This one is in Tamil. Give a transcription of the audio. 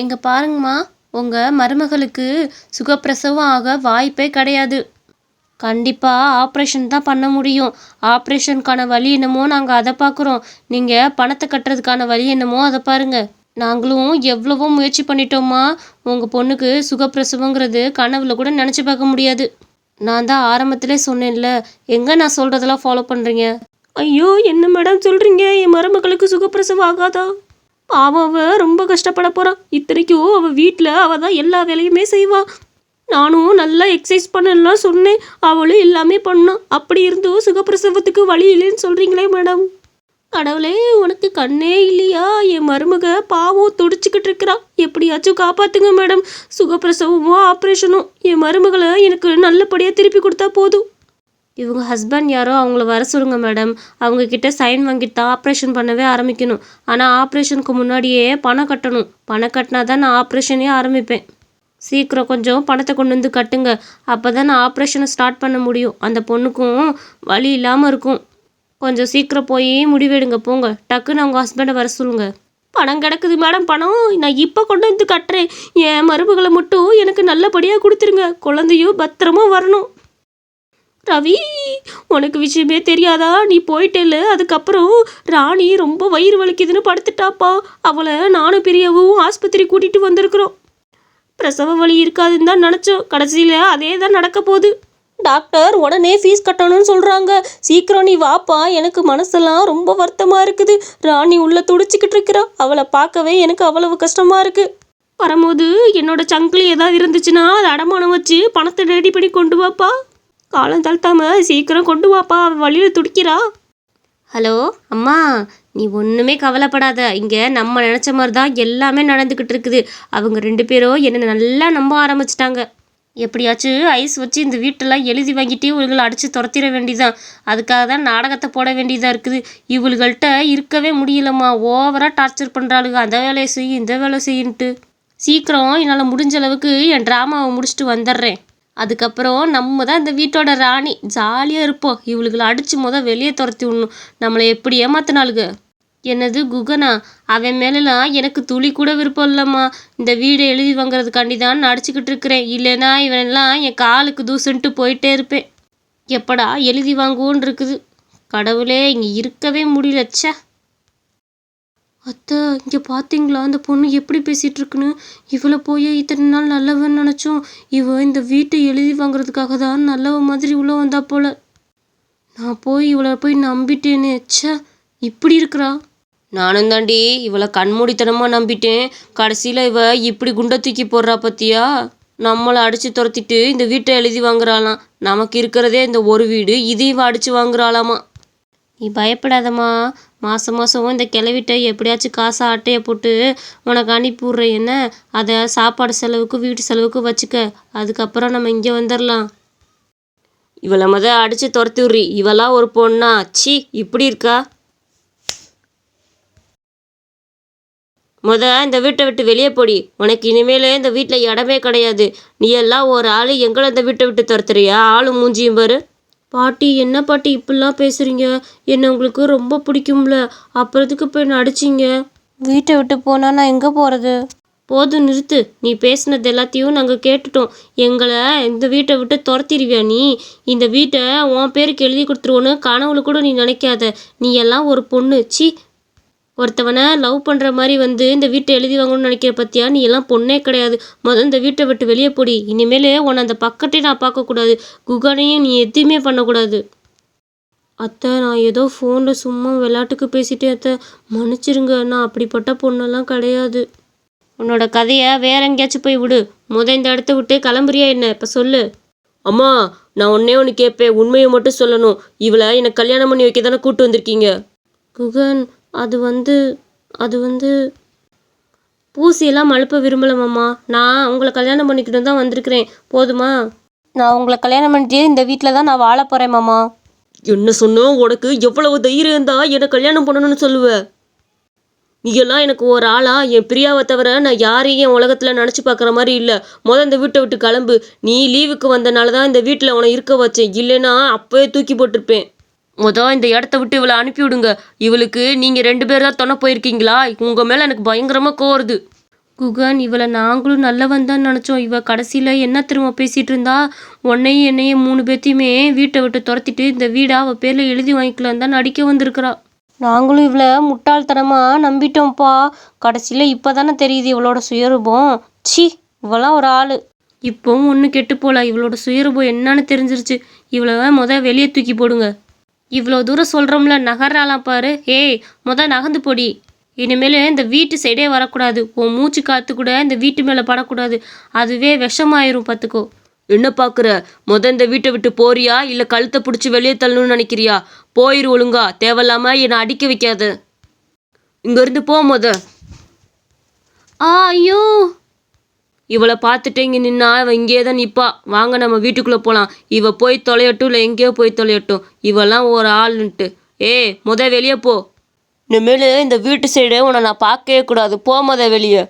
இங்க பாருங்கம்மா உங்க மருமகளுக்கு சுகப்பிரசவம் ஆக வாய்ப்பே கிடையாது. கண்டிப்பாக ஆப்ரேஷன் தான் பண்ண முடியும். ஆப்ரேஷனுக்கான வழி என்னமோ நாங்கள் அதை பார்க்குறோம் நீங்கள் பணத்தை கட்டுறதுக்கான வழி என்னமோ அதை பாருங்கள் நாங்களும் எவ்வளவோ முயற்சி பண்ணிட்டோம்மா. உங்கள் பொண்ணுக்கு சுகப்பிரசவங்கிறது கனவுல கூட நினச்சி பார்க்க முடியாது. நான் தான் ஆரம்பத்திலே சொன்னேன்ல எங்கே நான் சொல்கிறதெல்லாம் ஃபாலோ பண்ணுறீங்க ஐயோ என்ன மேடம் சொல்கிறீங்க என் மருமகளுக்கு சுகப்பிரசவம் ஆகாதா? அவள் அவ ரொம்ப கஷ்டப்பட போகிறான் இத்தனைக்கும் அவள் வீட்டில் அவள் தான் எல்லா வேலையுமே செய்வாள் நானும் நல்லா எக்ஸசைஸ் பண்ணலாம் சொன்னேன். அவளும் எல்லாமே பண்ணான் அப்படி இருந்தும் சுகப்பிரசவத்துக்கு வழி இல்லைன்னு சொல்கிறீங்களே மேடம் கடவுளே உனக்கு கண்ணே இல்லையா? என் மருமக பாவம் துடிச்சுக்கிட்டு இருக்கிறா. எப்படியாச்சும் காப்பாத்துங்க மேடம் சுகப்பிரசவமோ ஆப்ரேஷனோ என் மருமகளை எனக்கு நல்லபடியாக திருப்பி கொடுத்தா போதும். இவங்க ஹஸ்பண்ட் யாரோ அவங்கள வர சொல்லுங்க மேடம் அவங்க கிட்ட சைன் வாங்கிட்டு தான் ஆப்ரேஷன் பண்ணவே ஆரம்பிக்கணும். ஆனால் ஆப்ரேஷனுக்கு முன்னாடியே பணம் கட்டணும். பணம் கட்டினா தான் நான் ஆப்ரேஷனே ஆரம்பிப்பேன். சீக்கிரம் கொஞ்சம் பணத்தை கொண்டு வந்து கட்டுங்க. அப்போ தான் நான் ஆப்ரேஷனை ஸ்டார்ட் பண்ண முடியும். அந்த பொண்ணுக்கும் வழி இல்லாமல் இருக்கும். கொஞ்சம் சீக்கிரம் போய் முடிவெடுங்க போங்க. டக்குன்னு அவங்க ஹஸ்பண்டை வர சொல்லுங்க. பணம் கிடக்குது மேடம் பணம் நான் இப்போ கொண்டு வந்து கட்டுறேன். என் மருமகளை மட்டும் எனக்கு நல்லபடியாக கொடுத்துருங்க. குழந்தையும் பத்திரமா வரணும். ரவி உனக்கு விஷயமே தெரியாதா? நீ போயிட்டேல அதுக்கப்புறம் ராணி ரொம்ப வயிறு வலிக்குதுன்னு படுத்துட்டாப்பா. அவளை நானும் பெரியவும் ஆஸ்பத்திரி கூட்டிட்டு வந்திருக்கிறோம். பிரசவ வலி இருக்காதுன்னு தான் நினச்சோம். கடைசியில் அதே தான் நடக்க போகுது. டாக்டர் உடனே ஃபீஸ் கட்டணும்னு சொல்கிறாங்க சீக்கிரம் நீ வாப்பா. எனக்கு மனசெல்லாம் ரொம்ப வருத்தமாக இருக்குது. ராணி உள்ளே துடிச்சிக்கிட்டு இருக்கிறா. அவளை பார்க்கவே எனக்கு அவ்வளவு கஷ்டமாக இருக்குது வரும்போது என்னோட சங்கிலி ஏதாவது இருந்துச்சுன்னா அதை அடமானம் வச்சு பணத்தை ரெடி பண்ணி கொண்டு வாப்பா. காலம் தாழ்த்தாம சீக்கிரம் கொண்டு வாப்பா வழியில் துடிக்கிறா. ஹலோ அம்மா நீ ஒன்றுமே கவலைப்படாத. இங்கே நம்ம நினச்ச மாதிரி தான் எல்லாமே நடந்துக்கிட்டு இருக்குது. அவங்க ரெண்டு பேரும் என்னை நல்லா நம்ப ஆரம்பிச்சிட்டாங்க. எப்படியாச்சும் ஐஸ் வச்சு இந்த வீட்டெல்லாம் எழுதி வாங்கிட்டு இவங்களை அடித்து துரத்திட வேண்டியதான் அதுக்காக தான் நாடகத்தை போட வேண்டியதாக இருக்குது. இவளுகள்கிட்ட இருக்கவே முடியலம்மா. ஓவராக டார்ச்சர் பண்ணுறாளுங்க அந்த வேலையை செய் இந்த வேலை செய்யின்ட்டு. சீக்கிரம் என்னால் முடிஞ்ச அளவுக்கு என் ட்ராமாவை முடிச்சுட்டு வந்துடுறேன். அதுக்கப்புறம் நம்ம தான் இந்த வீட்டோட ராணி. ஜாலியாக இருப்போம். இவளுகளை அடித்து மொதல் வெளியே துரத்தி விடணும். நம்மளை எப்படி ஏமாத்தினாளுங்க என்னது குகனா? அவன் மேலெலாம் எனக்கு துளி கூட விருப்பம் இல்லைம்மா. இந்த வீடை எழுதி வாங்குறதுக்காண்டி தான் நான் அடிச்சுக்கிட்டு இருக்கிறேன். இல்லைன்னா இவனெல்லாம் என் காலுக்கு தூசுன்ட்டு போயிட்டே இருப்பேன். எப்படா எழுதி வாங்குவோன்னு இருக்குது கடவுளே இங்கே இருக்கவே முடியலச்சே அத்தை இங்கே பார்த்தீங்களா அந்த பொண்ணு எப்படி பேசிகிட்டு இருக்குன்னு இவளை போய் இத்தனை நாள் நல்லவன் நினச்சோம். இவ இந்த வீட்டை எழுதி வாங்குறதுக்காக தான் நல்லவ மாதிரி உள்ள வந்தா போல. நான் போய் இவளை போய் நம்பிட்டேனே. ச்சே இப்படி இருக்கிறா? நானும் தாண்டி இவளை கண்மூடித்தனமாக நம்பிட்டேன். கடைசியில் இவ இப்படி குண்டை தூக்கி போடுறா பத்தியா? நம்மளை அடித்து துரத்திட்டு இந்த வீட்டை எழுதி வாங்குறாளாம். நமக்கு இருக்கிறதே இந்த ஒரு வீடு. இதையும் அடித்து வாங்குறாளாமா? நீ பயப்படாதம்மா. மாதம் மாதம் இந்த கிளவிட்ட எப்படியாச்சும் காசை ஆட்டையை போட்டு உனக்கு அனுப்பிவிட்றேன் என்ன? அதை சாப்பாடு செலவுக்கு வீட்டு செலவுக்கு வச்சுக்க. அதுக்கப்புறம் நம்ம இங்கே வந்துடலாம். இவளை முத அடித்து துரத்தி விட்றி. இவளாம் ஒரு பொண்ணா? சி இப்படி இருக்கா? முத இந்த வீட்டை விட்டு வெளியே போடி. உனக்கு இனிமேல் இந்த வீட்டில் இடமே கிடையாது. நீ எல்லாம் ஒரு ஆள் எங்களை இந்த வீட்டை விட்டு துரத்துறியா? ஆளும் மூஞ்சியும் பாரு. பாட்டி என்ன பாட்டி இப்படிலாம் பேசுகிறீங்க என்ன உங்களுக்கு ரொம்ப பிடிக்கும்ல. அப்புறத்துக்கு போய் நடிச்சிங்க வீட்டை விட்டு போனால் நான் எங்கே போகிறது போதும் நிறுத்து. நீ பேசுனது எல்லாத்தையும் நாங்கள் கேட்டுட்டோம். எங்களை இந்த வீட்டை விட்டு துரத்திடுவியா நீ? இந்த வீட்டை உன் பேருக்கு எழுதி கொடுத்துருவோன்னு கனவுல கூட நீ நினைக்காத. நீ எல்லாம் ஒரு பொண்ணு. சி ஒருத்தவனை லவ் பண்ணுற மாதிரி வந்து இந்த வீட்டை எழுதி வாங்கணும்னு நினைக்கிற பத்தியா? நீ எல்லாம் பொண்ணே கிடையாது. முதல் இந்த வீட்டை விட்டு வெளியே போடி. இனிமேல் உன்னை அந்த பக்கத்தே நான் பார்க்கக்கூடாது. குகனையும் நீ எதுவுமே பண்ணக்கூடாது. அத்தை நான் ஏதோ ஃபோனில் சும்மா விளையாட்டுக்கு பேசிட்டே அத்தை. மன்னிச்சிருங்க. நான் அப்படிப்பட்ட பொண்ணெல்லாம் கிடையாது. உன்னோட கதையை வேற எங்கேயாச்சும் போய் விடு. முத இந்த இடத்த விட்டு கிளம்புறியா என்ன? இப்போ சொல்லு. அம்மா நான் ஒன்னே ஒன்று கேட்பேன் உண்மையை மட்டும் சொல்லணும். இவளை எனக்கு கல்யாணம் பண்ணி வைக்க தானே கூட்டு வந்திருக்கீங்க? குகன் அது வந்து அது வந்து பூசியெல்லாம் மழுப்ப விரும்பல மாமா. நான் உங்களை கல்யாணம் பண்ணிக்கிட்டு தான் வந்திருக்கிறேன். போதுமா? நான் உங்களை கல்யாணம் பண்ணிட்டு இந்த வீட்டில் தான் நான் வாழ போகிறேன் மாமா. என்ன சொன்னோம் உனக்கு? எவ்வளவு தைரியம் இருந்தா என்னை கல்யாணம் பண்ணணும்னு சொல்லுவ. நீ எல்லாம் எனக்கு ஒரு ஆளா? என் பிரியாவை தவிர நான் யாரையும் என் உலகத்தில் நினச்சி பார்க்குற மாதிரி இல்லை. முத இந்த வீட்டை விட்டு கிளம்பு. நீ லீவுக்கு வந்தனால தான் இந்த வீட்டில் உன்னை இருக்க வச்சேன். இல்லைன்னா அப்போவே தூக்கி போட்டிருப்பேன். மொதல் இந்த இடத்த விட்டு இவளை அனுப்பிவிடுங்க. இவளுக்கு நீங்கள் ரெண்டு பேர் தான் துணை போயிருக்கீங்களா? உங்கள் மேலே எனக்கு பயங்கரமாக கோருது குகன் இவளை நாங்களும் நல்லவன் தான் நினச்சோம். இவள் கடைசியில் என்ன திரும்ப பேசிகிட்டு இருந்தா? உன்னையும் என்னையும் மூணு பேர்த்தையுமே வீட்டை விட்டு துரத்திட்டு இந்த வீடை அவள் பேரில் எழுதி வாங்கிக்கலாம் தான் அடிக்க வந்திருக்கிறா. நாங்களும் இவளை முட்டாள்தனமாக நம்பிட்டோம்ப்பா. கடைசியில் இப்போ தானே தெரியுது இவளோட சுயரூபம். சி இவளாம் ஒரு ஆள். இப்போவும் ஒன்று கெட்டு போகல இவளோட சுயரூபம் என்னன்னு தெரிஞ்சிருச்சு. இவளை முத வெளியே தூக்கி போடுங்க. இவ்வளோ தூரம் சொல்கிறோம்ல நகராலாம் பாரு. ஏய் முத நகர்ந்து போடி. இனிமேல் இந்த வீட்டு சைடே வரக்கூடாது. உன் மூச்சு காற்று கூட இந்த வீட்டு மேலே படக்கூடாது. அதுவே விஷமாயிரும் பார்த்துக்கோ என்ன பார்க்குற முத இந்த வீட்டை விட்டு போறியா? இல்லை கழுத்தை பிடிச்சி வெளியே தள்ளணும்னு நினைக்கிறியா? போயிரு ஒழுங்கா. தேவையில்லாம என்னை அடிக்க வைக்காத. இங்கேருந்து போ முத. ஆ ஐயோ. இவளை பார்த்துட்டு இங்கே நின்னா அவள் இங்கேயே தான் நிற்பா வாங்க நம்ம வீட்டுக்குள்ளே போகலாம் இவள் போய் தொலையட்டும் இல்லை எங்கேயோ போய் தொலையட்டும். இவெல்லாம் ஒரு ஆளுன்ட்டு. ஏய் முத வெளியே போ. இனிமேல் இந்த வீட்டு சைடு உன்னை நான் பார்க்கவே கூடாது. போ முத வெளியே.